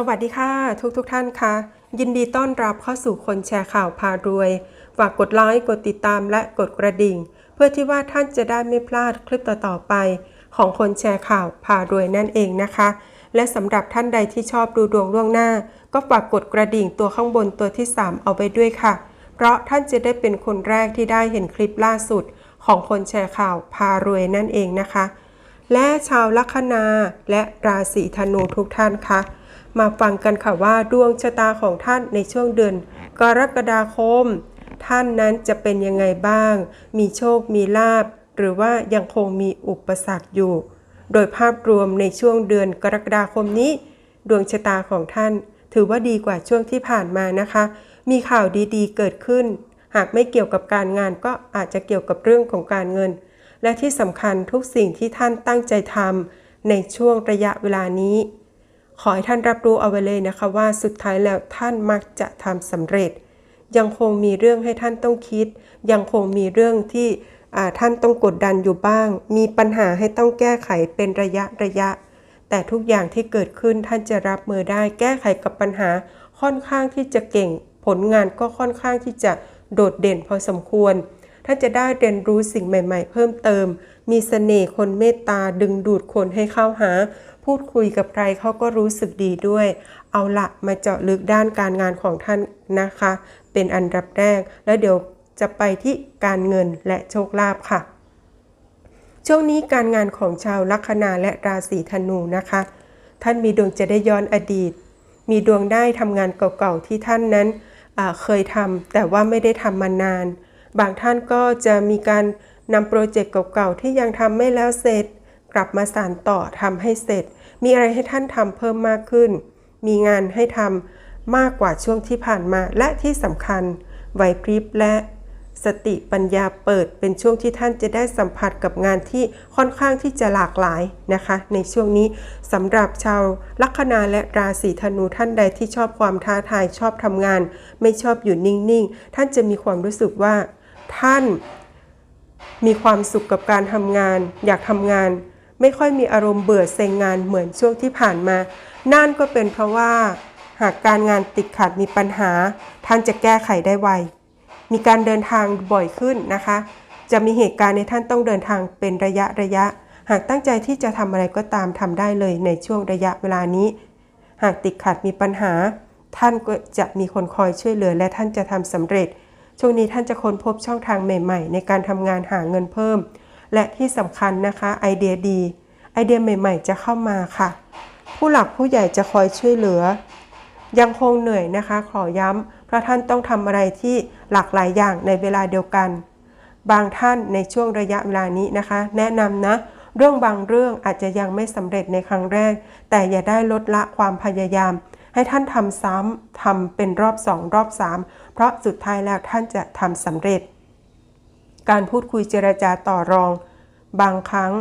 สวัสดีค่ะทุกทุกท่านค่ะ ยินดีต้อนรับเข้าสู่คนแชร์ข่าวพารวย ฝากกดไลค์กดติดตามและกดกระดิ่ง เพื่อที่ว่าท่านจะได้ไม่พลาดคลิปต่อๆไป ของคนแชร์ข่าวพารวยนั่นเองนะคะ และสำหรับท่านใดที่ชอบดูดวงล่วงหน้า ก็ฝากกดกระดิ่งตัวข้างบนตัวที่ 3 เอาไปด้วยค่ะ เพราะท่านจะได้เป็นคนแรกที่ได้เห็นคลิปล่าสุด ของคนแชร์ข่าวพารวยนั่นเองนะคะ และชาวลัคนาและราศีธนูทุกท่านค่ะ มาฟังกันค่ะว่าดวงชะตาของท่านในช่วงเดือนกรกฎาคม ท่านนั้นจะเป็นยังไงบ้าง มีโชคมีลาบ หรือว่ายังคงมีอุปสรรคอยู่ โดยภาพรวมในช่วงเดือนกรกฎาคมนี้ ดวงชะตาของท่าน ถือว่าดีกว่าช่วงที่ผ่านมานะคะ มีข่าวดีๆ เกิดขึ้น หากไม่เกี่ยวกับการงานก็อาจจะเกี่ยวกับเรื่องของการเงิน และที่สำคัญทุกสิ่งที่ท่านตั้งใจทำในช่วงระยะเวลานี้ ขอให้ท่านรับรู้เอาไว้เลยนะคะว่าสุดท้ายแล้วท่านมักจะทำสำเร็จ ยังคงมีเรื่องให้ท่านต้องคิด ยังคงมีเรื่องที่ท่านต้องกดดันอยู่บ้าง มีปัญหาให้ต้องแก้ไขเป็นระยะระยะ แต่ทุกอย่างที่เกิดขึ้นท่านจะรับมือได้ แก้ไขกับปัญหาค่อนข้างที่จะเก่ง ผลงานก็ค่อนข้างที่จะโดดเด่นพอสมควร ท่านจะได้เรียนรู้สิ่งใหม่ ๆ เพิ่มเติม มีเสน่ห์คนเมตตาดึงดูดคนให้เข้าหา พูดคุยกับใครเขาก็รู้สึกดีด้วย เอาละมาเจาะลึกด้านการงานของท่านนะคะ เป็นอันดับแรก แล้วเดี๋ยวจะไปที่การเงินและโชคลาภค่ะ ช่วงนี้การงานของชาวลัคนาและราศีธนูนะคะ ท่านมีดวงจะได้ย้อนอดีต มีดวงได้ทำงานเก่าๆที่ท่านนั้นเคยทำแต่ว่าไม่ได้ทำมานาน บางท่านก็จะมีการนำโปรเจกต์เก่าๆที่ยังทำไม่แล้วเสร็จ กลับมาสานต่อทำให้เสร็จ มีอะไรให้ท่านทำเพิ่มมากขึ้น มีงานให้ทำมากกว่าช่วงที่ผ่านมา และที่สำคัญไหวพริบและสติปัญญาเปิดเป็นช่วงที่ท่านจะได้สัมผัสกับงานที่ค่อนข้างที่จะหลากหลายนะคะ ในช่วงนี้สำหรับชาวลัคนาและราศีธนูท่านใดที่ชอบความท้าทายชอบทำงาน ไม่ชอบอยู่นิ่งๆ ท่านจะมีความรู้สึกว่า ท่านมีความสุขกับการทำงาน อยากทำงาน ไม่ค่อยมีอารมณ์เบื่อเซ็งงานเหมือนช่วงที่ผ่านมา นั่นก็เป็นเพราะว่า หากการงานติดขัดมีปัญหา ท่านจะแก้ไขได้ไว มีการเดินทางบ่อยขึ้นนะคะ จะมีเหตุการณ์ในท่านต้องเดินทางเป็นระยะระยะ หากตั้งใจที่จะทำอะไรก็ตามทำได้เลยในช่วงระยะเวลานี้ หากติดขัดมีปัญหา ท่านก็จะมีคนคอยช่วยเหลือและท่านจะทำสำเร็จ ช่วงนี้ท่านจะค้นพบช่องทางใหม่ ๆ ในการทำงานหาเงินเพิ่ม และที่สำคัญนะคะไอเดียดี ไอเดียใหม่ ๆ จะเข้ามาค่ะ ผู้หลักผู้ใหญ่จะคอยช่วยเหลือ ยังคงเหนื่อยนะคะ ขอย้ำเพราะท่านต้องทำอะไรที่หลากหลายอย่างในเวลาเดียวกัน บางท่านในช่วงระยะเวลานี้นะคะ แนะนำนะ เรื่องบางเรื่องอาจจะยังไม่สำเร็จในครั้งแรก แต่อย่าได้ลดละความพยายาม ให้ท่านทำซ้ำทำเป็นรอบสองรอบสามเพราะสุดท้ายแล้วท่านจะทำสำเร็จ การพูดคุยเจรจาต่อรอง บางครั้ง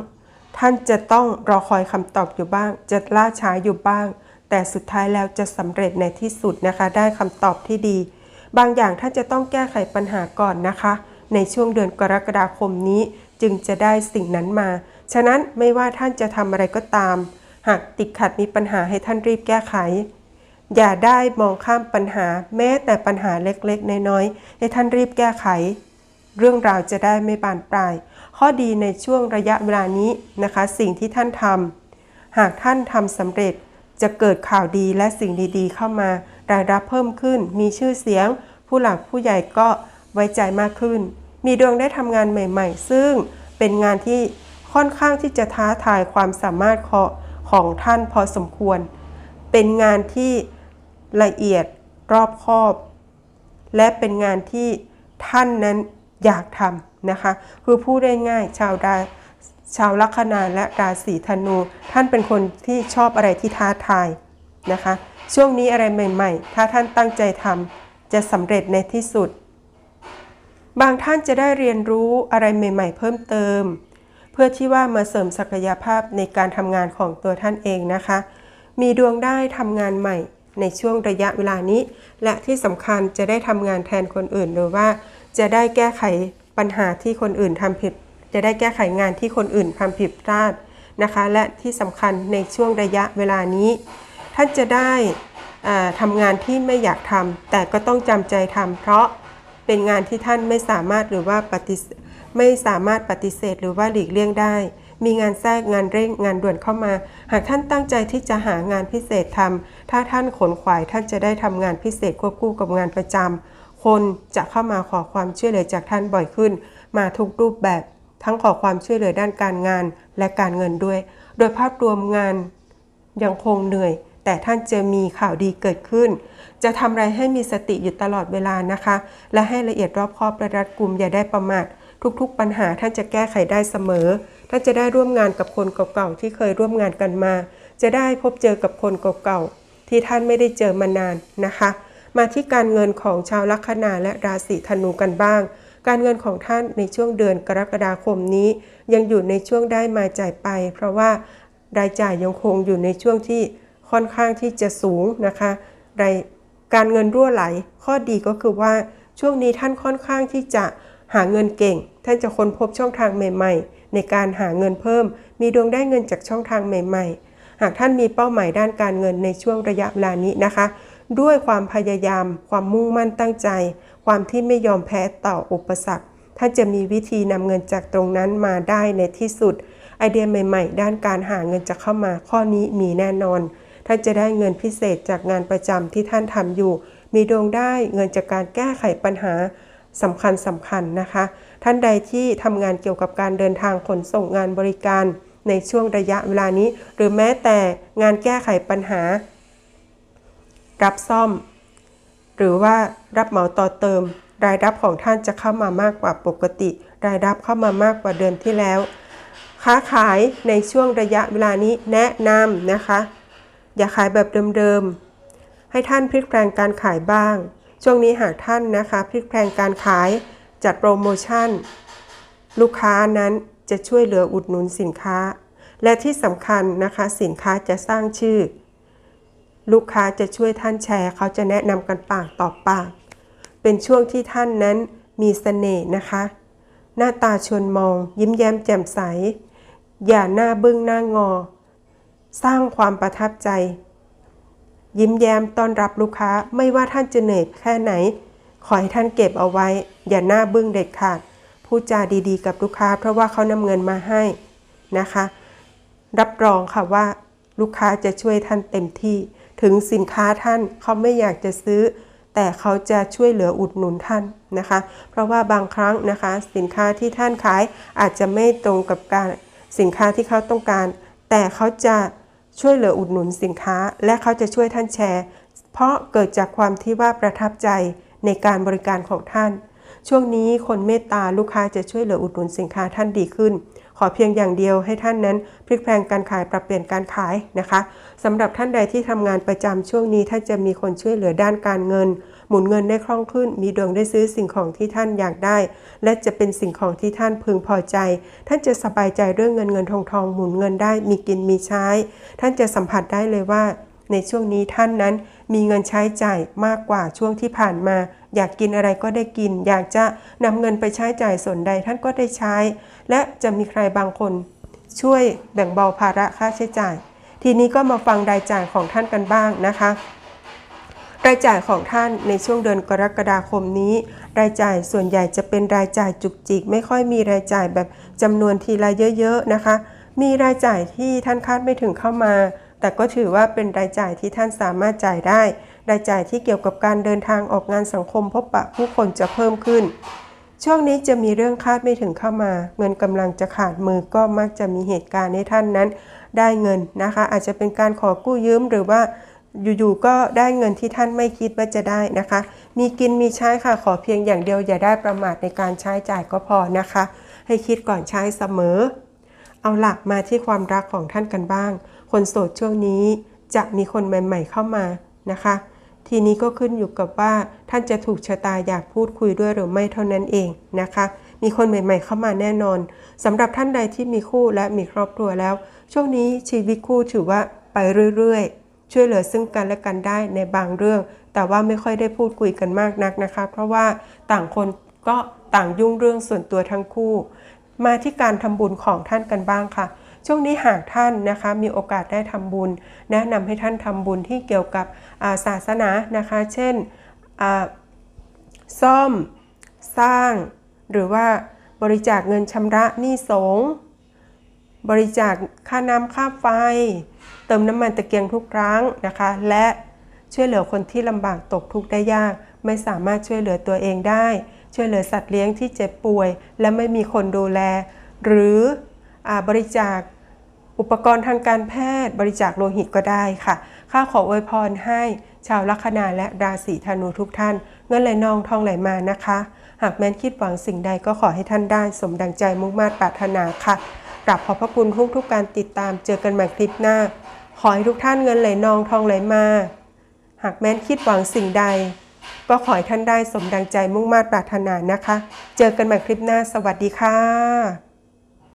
ท่านจะต้องรอคอยคำตอบอยู่บ้าง จะล่าช้าอยู่บ้าง แต่สุดท้ายแล้วจะสำเร็จในที่สุดนะคะ ได้คำตอบที่ดี บางอย่างท่านจะต้องแก้ไขปัญหาก่อนนะคะ ในช่วงเดือนกรกฎาคมนี้จึงจะได้สิ่งนั้นมา ฉะนั้นไม่ว่าท่านจะทำอะไรก็ตาม หากติดขัดมีปัญหาให้ท่านรีบแก้ไข อย่าได้มองข้ามปัญหาแม้แต่ปัญหาเล็กๆ น้อยๆ ให้ท่านรีบแก้ไข เรื่องราวจะได้ไม่บานปลาย ข้อดีในช่วงระยะเวลานี้นะคะ สิ่งที่ท่านทำหากท่านทำสำเร็จจะเกิดข่าวดีและสิ่งดีๆ เข้ามารายรับเพิ่มขึ้น มีชื่อเสียง ผู้หลักผู้ใหญ่ก็ไว้ใจมากขึ้น มีดวงได้ทำงานใหม่ ๆ ซึ่งเป็นงานที่ค่อนข้างที่จะท้าทายความสามารถของของท่านพอสมควร เป็นงานที่ละเอียดรอบคอบ และเป็นงานที่ท่านนั้น อยากทำนะคะ คือพูดได้ง่ายชาวดาชาวลัคนาและราศีธนู ท่านเป็นคนที่ชอบอะไรที่ท้าทายนะคะ ช่วงนี้อะไรใหม่ ๆ ถ้าท่านตั้งใจทำจะสำเร็จในที่สุด บางท่านจะได้เรียนรู้อะไรใหม่ ๆ เพิ่มเติม เพื่อที่ว่ามาเสริมศักยภาพในการทำงานของตัวท่านเองนะคะ มีดวงได้ทำงานใหม่ ในช่วงระยะเวลานี้ และที่สำคัญจะได้ทำงานแทนคนอื่นหรือว่า จะได้แก้ไขปัญหาที่คนอื่นทำผิด จะได้แก้ไขงานที่คนอื่นทำผิดพลาดนะคะ และที่สำคัญในช่วงระยะเวลานี้ ท่านจะได้ทำงานที่ไม่อยากทำแต่ก็ต้องจำใจทำเพราะเป็นงานที่ท่านไม่สามารถหรือว่าปฏิไม่สามารถปฏิเสธหรือว่าหลีกเลี่ยงได้ มีงานแทรกงานเร่งงานด่วนเข้ามา หากท่านตั้งใจที่จะหางานพิเศษทำถ้าท่านขนขวายท่านจะได้ทำงานพิเศษควบคู่กับงานประจำคนจะเข้ามาขอความช่วยเหลือจากท่านบ่อยขึ้น มาทุกรูปแบบ ทั้งขอความช่วยเหลือด้านการงานและการเงินด้วย โดยภาพรวมงานยังคงเหนื่อย แต่ท่านจะมีข่าวดีเกิดขึ้น จะทำอะไรให้มีสติอยู่ตลอดเวลานะคะ และให้ละเอียดรอบคอบและรัดกลุ่มอย่าได้ประมาททุกๆ ปัญหาท่านจะแก้ไขได้เสมอ ท่านจะได้ร่วมงานกับคนเก่าๆที่เคยร่วมงานกันมา จะได้พบเจอกับคนเก่าๆที่ท่านไม่ได้เจอมานานนะคะ มาที่การเงินของชาวลัคนาและราศีธนูกันบ้าง การเงินของท่านในช่วงเดือนกรกฎาคมนี้ ยังอยู่ในช่วงได้มาจ่ายไป เพราะว่ารายจ่ายยังคงอยู่ในช่วงที่ค่อนข้างที่จะสูงนะคะรายการเงินรั่วไหล ข้อดีก็คือว่าช่วงนี้ท่านค่อนข้างที่จะหาเงินเก่ง ท่านจะค้นพบช่องทางใหม่ ๆ ในการหาเงินเพิ่ม มีดวงได้เงินจากช่องทางใหม่ ๆ หากท่านมีเป้าหมายด้านการเงินในช่วงระยะเวลานี้นะคะ ด้วยความพยายาม ความมุ่งมั่นตั้งใจ ความที่ไม่ยอมแพ้ต่ออุปสรรคท่านจะมีวิธีนำเงินจากตรงนั้นมาได้ในที่สุด ไอเดียใหม่ ๆ ด้านการหาเงินจะเข้ามาข้อนี้มีแน่นอน ท่านจะได้เงินพิเศษจากงานประจำที่ท่านทำอยู่ มีดวงได้เงินจากการแก้ไขปัญหาสำคัญสำคัญนะคะ ท่านใดที่ทำงานเกี่ยวกับการเดินทางขนส่งงานบริการ ในช่วงระยะเวลานี้ หรือแม้แต่งานแก้ไขปัญหา รับซ่อม หรือว่ารับเหมาต่อเติม รายรับของท่านจะเข้ามามากกว่าปกติ รายรับเข้ามามากกว่าเดือนที่แล้ว ค้าขายในช่วงระยะเวลานี้แนะนำนะคะ อย่าขายแบบเดิมๆให้ท่านพลิกแปลงการขายบ้าง ช่วงนี้หากท่านนะคะ พลิกแปลงการขาย จัดโปรโมชั่น ลูกค้านั้นจะช่วยเหลืออุดหนุนสินค้า และที่สำคัญนะคะสินค้าจะสร้างชื่อ ลูกค้าจะช่วยท่านแชร์เขาจะแนะนำกันปากต่อปาก เป็นช่วงที่ท่านนั้นมีเสน่ห์นะคะ หน้าตาชวนมอง ยิ้มแย้มแจ่มใส อย่าหน้าบึ้งหน้างอ สร้างความประทับใจ ยิ้มแย้มต้อนรับลูกค้าไม่ว่าท่านจะเหนื่อยแค่ไหน ขอให้ท่านเก็บเอาไว้ อย่าหน้าบึ้งเด็ดขาดพูดจาดีๆ กับลูกค้า เพราะว่าเขานำเงินมาให้นะคะ รับรองค่ะว่า ลูกค้าจะช่วยท่านเต็มที่ ถึงสินค้าท่านเขาไม่อยากจะซื้อ แต่เขาจะช่วยเหลืออุดหนุนท่านนะคะ เพราะว่าบางครั้งนะคะ สินค้าที่ท่านขายอาจจะไม่ตรงกับการสินค้าที่เขาต้องการ แต่เขาจะช่วยเหลืออุดหนุนสินค้า และเขาจะช่วยท่านแชร์ เพราะเกิดจากความที่ว่าประทับใจ ในการบริการของท่าน ช่วงนี้คนเมตตาลูกค้าจะช่วยเหลืออุดหนุนสินค้าท่านดีขึ้น ขอเพียงอย่างเดียวให้ท่านนั้นพลิกแปลงการขายปรับเปลี่ยนการขายนะคะสำหรับท่านใดที่ทำงานประจำช่วงนี้ท่านจะมีคนช่วยเหลือด้านการเงิน หมุนเงินได้คล่องขึ้น มีดวงได้ซื้อสิ่งของที่ท่านอยากได้ และจะเป็นสิ่งของที่ท่านพึงพอใจ ท่านจะสบายใจเรื่องเงินเงินทองทองหมุนเงินได้มีกินมีใช้ ท่านจะสัมผัสได้เลยว่า ในช่วงนี้ท่านนั้นมีเงินใช้จ่ายมากกว่าช่วงที่ผ่านมา อยากกินอะไรก็ได้กิน อยากจะนำเงินไปใช้จ่ายส่วนใดท่านก็ได้ใช้ และจะมีใครบางคน ช่วยแบ่งเบาภาระค่าใช้จ่าย ทีนี้ก็มาฟังรายจ่ายของท่านกันบ้างนะคะรายจ่ายของท่านในช่วงเดือนกรกฎาคมนี้ รายจ่ายส่วนใหญ่จะเป็นรายจ่ายจุกจิก ไม่ค่อยมีรายจ่ายแบบจำนวนทีละเยอะๆนะคะ มีรายจ่ายที่ท่านคาดไม่ถึงเข้ามา แต่ก็ถือว่าเป็นรายจ่ายที่ท่านสามารถจ่ายได้ รายจ่ายที่เกี่ยวกับการเดินทางออกงานสังคมพบปะผู้คนจะเพิ่มขึ้น ช่วงนี้จะมีเรื่องคาดไม่ถึงเข้ามา เงินกำลังจะขาดมือก็มักจะมีเหตุการณ์ให้ท่านนั้น ได้เงินนะคะ อาจจะเป็นการขอกู้ยืมหรือว่าอยู่ๆก็ได้เงินที่ท่านไม่คิดว่าจะได้นะคะ มีกินมีใช้ค่ะขอเพียงอย่างเดียวอย่าได้ประมาทในการใช้จ่ายก็พอนะคะ ให้คิดก่อนใช้เสมอ เอาหลักมาที่ความรักของท่านกันบ้าง คนโสดช่วงนี้จะมีคนใหม่ ๆ เข้ามานะคะ ทีนี้ก็ขึ้นอยู่กับว่าท่านจะถูกชะตาอยากพูดคุยด้วยหรือไม่เท่านั้นเองนะคะ มีคนใหม่ ๆ เข้ามาแน่นอนสำหรับท่านใดที่มีคู่และมีครอบครัวแล้ว ช่วงนี้ชีวิตคู่ถือว่าไปเรื่อยๆ ช่วยเหลือซึ่งกันและกันได้ในบางเรื่อง แต่ว่าไม่ค่อยได้พูดคุยกันมากนักนะคะ เพราะว่าต่างคนก็ต่างยุ่งเรื่องส่วนตัวทั้งคู่ มาที่การทำบุญของท่านกันบ้างค่ะ ช่วงนี้หากท่านนะคะมีโอกาสได้ทำบุญ แนะนำให้ท่านทำบุญที่เกี่ยวกับาศาสนานะคะ เช่นซ่อมสร้าง หรือว่าบริจาคเงินชำระหนี้สงบริจาคค่าน้ำค่าไฟ เติมน้ำมันตะเกียงทุกครั้งนะคะ และช่วยเหลือคนที่ลำบากตกทุกข์ได้ยาก ไม่สามารถช่วยเหลือตัวเองได้ ช่วยเหลือสัตว์เลี้ยงที่เจ็บป่วย และไม่มีคนดูแล หรืออบริจาค อุปกรณ์ทางการแพทย์บริจาคโลหิตก็ได้ค่ะ ข้าขออวยพรให้ชาวลัคนาและราศีธนูทุกท่าน เงินไหลนองทองไหลมานะคะ หากแม้นคิดหวังสิ่งใดก็ขอให้ท่านได้ สมดังใจมุ่งมา่ปรารถนาค่ะกราบขอบพระคุณทุกทุกการติดตามเจอกันใหม่คลิปหน้า ขอให้ทุกท่านเงินไหลนองทองไหลมา หากแม้นคิดหวังสิ่งใด ก็ขอให้ท่านได้สมดังใจมุ่งมา่ปรารถนานะคะ เจอกันใหม่คลิปหน้า สวัสดีค่ะ